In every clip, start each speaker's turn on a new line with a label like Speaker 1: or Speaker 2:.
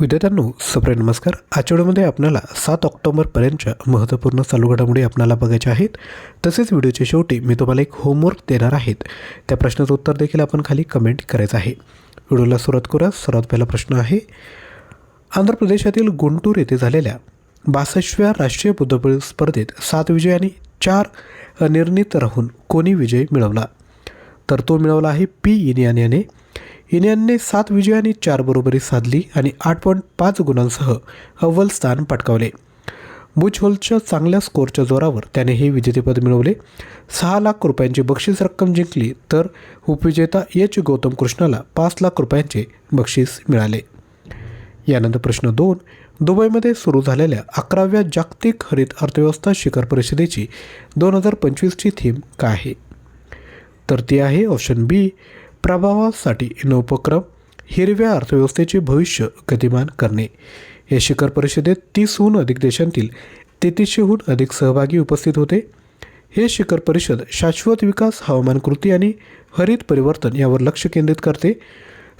Speaker 1: विद्यार्थ्यांनो सप्रे नमस्कार. आठवड्यामध्ये आपल्याला सात ऑक्टोबरपर्यंतच्या महत्त्वपूर्ण चालू घडामोडी आपल्याला बघायच्या आहेत. तसेच व्हिडिओच्या शेवटी मी तुम्हाला एक होमवर्क देणार आहेत. त्या प्रश्नाचं उत्तर देखील आपण खाली कमेंट करायचं आहे. व्हिडिओला सुरुवात करूया. सर्वात पहिला प्रश्न आहे आंध्र प्रदेशातील गुंटूर येथे झालेल्या बासष्टव्या राष्ट्रीय बुद्धबळ स्पर्धेत सात विजय आणि चार अनिर्णित राहून कोणी विजय मिळवला? तर तो मिळवला आहे पी इनियान याने सात विजय आणि चार बरोबरी साधली आणि आठ पॉईंट पाच गुणांसह अव्वल स्थान पटकावले. बुचहोलच्या चांगल्या स्कोअरच्या जोरावर त्याने हे विजेतेपद मिळवले. सहा लाख रुपयांची बक्षीस रक्कम जिंकली तर उपविजेता एच. गौतम कृष्णाला पाच लाख रुपयांचे बक्षीस मिळाले. यानंतर प्रश्न दोन. दुबईमध्ये सुरू झालेल्या अकराव्या जागतिक हरित अर्थव्यवस्था शिखर परिषदेची दोन हजार पंचवीसची थीम काय आहे? तर ती आहे ऑप्शन बी प्रभावासाठी नवोपक्रम हिरव्या अर्थव्यवस्थेचे भविष्य गतिमान करणे. या शिखर परिषदेत तीसहून अधिक देशांतील तेहतीसशेहून अधिक सहभागी उपस्थित होते. हे शिखर परिषद शाश्वत विकास हवामान कृती आणि हरित परिवर्तन यावर लक्ष केंद्रित करते.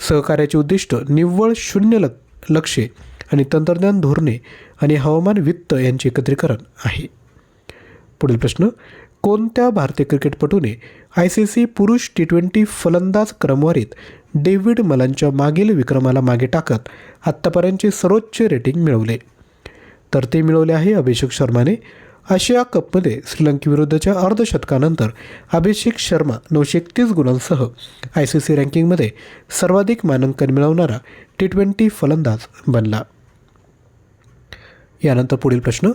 Speaker 1: सहकार्याचे उद्दिष्ट निव्वळ शून्य लक लक्ष्ये आणि तंत्रज्ञान धोरणे आणि हवामान वित्त यांचे एकत्रीकरण आहे. पुढील प्रश्न कोणत्या भारतीय क्रिकेटपटूने आय सी सी पुरुष टी ट्वेंटी फलंदाज क्रमवारीत डेव्हिड मलनच्या मागील विक्रमाला मागे टाकत आत्तापर्यंतचे सर्वोच्च रेटिंग मिळवले? तर ते मिळवले आहे अभिषेक शर्माने. आशिया कपमध्ये श्रीलंकेविरुद्धच्या अर्धशतकानंतर अभिषेक शर्मा नऊशे एकतीस गुणांसह आय सी सी रँकिंगमध्ये सर्वाधिक मानांकन मिळवणारा टी ट्वेंटी फलंदाज बनला. यानंतर पुढील प्रश्न.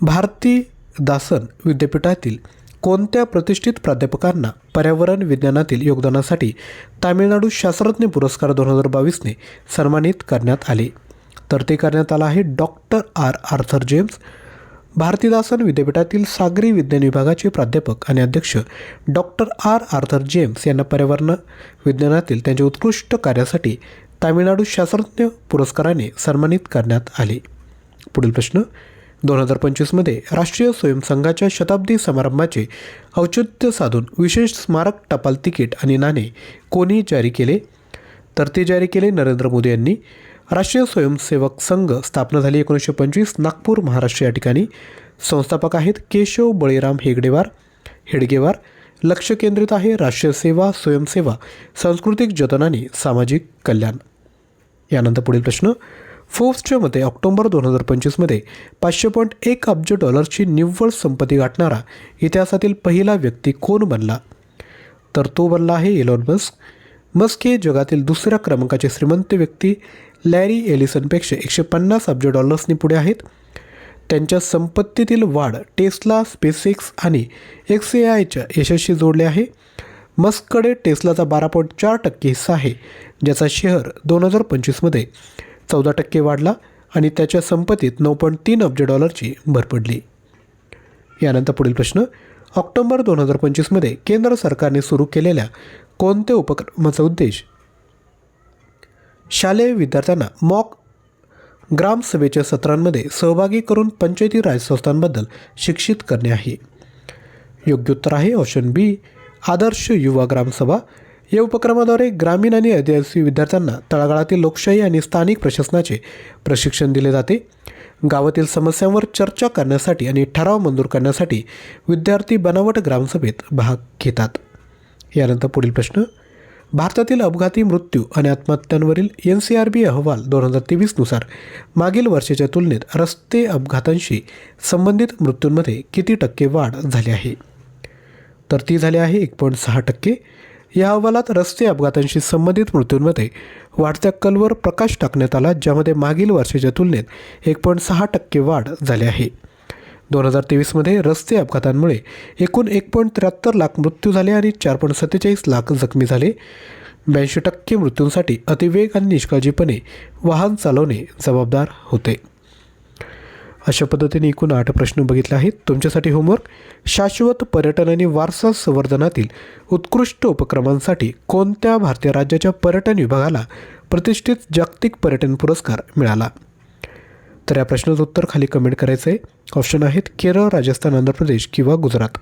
Speaker 1: भारती दासन विद्यापीठातील कोणत्या प्रतिष्ठित प्राध्यापकांना पर्यावरण विज्ञानातील योगदानासाठी तामिळनाडू शास्त्रज्ञ पुरस्कार दोन हजार बावीसने सन्मानित करण्यात आले? तर ते करण्यात आलं आहे doctor R. Arthur James Bharathidasan विद्यापीठातील सागरी विज्ञान विभागाचे प्राध्यापक आणि अध्यक्ष डॉक्टर आर. आर्थर जेम्स यांना पर्यावरण विज्ञानातील त्यांच्या उत्कृष्ट कार्यासाठी तामिळनाडू शास्त्रज्ञ पुरस्काराने सन्मानित करण्यात आले. पुढील प्रश्न दोन हजार पंचवीसमध्ये राष्ट्रीय स्वयंसंघाच्या शताब्दी समारंभाचे औचित्य साधून विशेष स्मारक टपाल तिकीट आणि नाणे कोणी जारी केले? तर ते जारी केले नरेंद्र मोदी यांनी. राष्ट्रीय स्वयंसेवक संघ स्थापना झाली एकोणीसशे पंचवीस नागपूर महाराष्ट्र या ठिकाणी. संस्थापक आहेत केशव बळीराम हेगडेवार हेडगेवार. लक्ष केंद्रित आहे राष्ट्रीय सेवा स्वयंसेवा सांस्कृतिक जतनाने सामाजिक कल्याण. यानंतर पुढील प्रश्न. फोर्ब्सच्या मते ऑक्टोबर दोन हजार पंचवीसमध्ये पाचशे पॉईंट एक अब्ज डॉलरची निव्वळ संपत्ती गाठणारा इतिहासातील पहिला व्यक्ती कोण बनला? तर तो बनला आहे इलॉन मस्क मस्क हे जगातील दुसऱ्या क्रमांकाचे श्रीमंत व्यक्ती लॅरी एलिसनपेक्षा एकशे पन्नास अब्ज डॉलर्सनी पुढे आहेत. त्यांच्या संपत्तीतील वाढ टेस्ला स्पेसिक्स आणि एक्स ए आयच्या यशस्वी जोडले आहे. मस्ककडे टेस्लाचा बारा पॉईंट चार टक्के हिस्सा आहे ज्याचा शेअर दोन हजार पंचवीसमध्ये चौदा टक्के वाढला आणि त्याच्या संपत्तीत नऊ पॉईंट तीन अब्ज डॉलरची भर पडली. यानंतर पुढील प्रश्न ऑक्टोबर दोन हजार पंचवीसमध्ये केंद्र सरकारने सुरू केलेल्या कोणत्या उपक्रमाचा उद्देश? शालेय विद्यार्थ्यांना मॉक ग्रामसभेच्या सत्रांमध्ये सहभागी करून पंचायती राज संस्थांबद्दल शिक्षित करणे आहे. योग्य उत्तर आहे ऑप्शन बी आदर्श युवा ग्रामसभा या उपक्रमाद्वारे ग्रामीण आणि आदिवासी विद्यार्थ्यांना तळागाळातील लोकशाही आणि स्थानिक प्रशासनाचे प्रशिक्षण दिले जाते. गावातील समस्यांवर चर्चा करण्यासाठी आणि ठराव मंजूर करण्यासाठी विद्यार्थी बनावट ग्रामसभेत भाग घेतात. यानंतर पुढील प्रश्न. भारतातील अपघाती मृत्यू आणि आत्महत्यांवरील एन सी आर बी अहवाल दोन हजार तेवीसनुसार मागील वर्षाच्या तुलनेत रस्ते अपघातांशी संबंधित मृत्यूंमध्ये किती टक्के वाढ झाली आहे? तर ती झाली आहे एक पॉईंट सहा टक्के. या अहवालात रस्ते अपघातांशी संबंधित मृत्यूंमध्ये वाढत्या कलवर प्रकाश टाकण्यात आला ज्यामध्ये मागील वर्षाच्या तुलनेत एक पॉईंट सहा टक्के वाढ झाली आहे. दोन हजार तेवीसमध्ये रस्ते अपघातांमुळे एकूण एक पॉईंट त्र्याहत्तर लाख मृत्यू झाले आणि चार पॉईंट सत्तेचाळीस लाख जखमी झाले. ब्याऐंशी टक्के मृत्यूंसाठी अतिवेग आणि निष्काळजीपणे वाहन चालवणे जबाबदार होते. अशा पद्धतीने एकूण आठ प्रश्न बघितले आहेत. तुमच्यासाठी होमवर्क शाश्वत पर्यटन आणि वारसा संवर्धनातील उत्कृष्ट उपक्रमांसाठी कोणत्या भारतीय राज्याच्या पर्यटन विभागाला प्रतिष्ठित जागतिक पर्यटन पुरस्कार मिळाला? तर या प्रश्नाचं उत्तर खाली कमेंट करायचं आहे. ऑप्शन आहेत केरळ राजस्थान आंध्र प्रदेश किंवा गुजरात.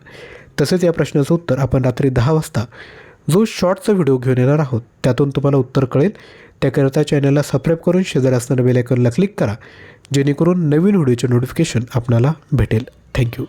Speaker 1: तसेच या प्रश्नाचं उत्तर आपण रात्री दहा वाजता जो शॉर्टचा व्हिडिओ घेऊन येणार आहोत त्यातून तुम्हाला उत्तर कळेल. त्याकरिता चॅनलला सबस्क्राईब करून शेजारी असणाऱ्या बेलायकॉनला क्लिक करा. जेणेकरून नवीन व्हिडिओचे नोटिफिकेशन आपणाला भेटेल. थँक्यू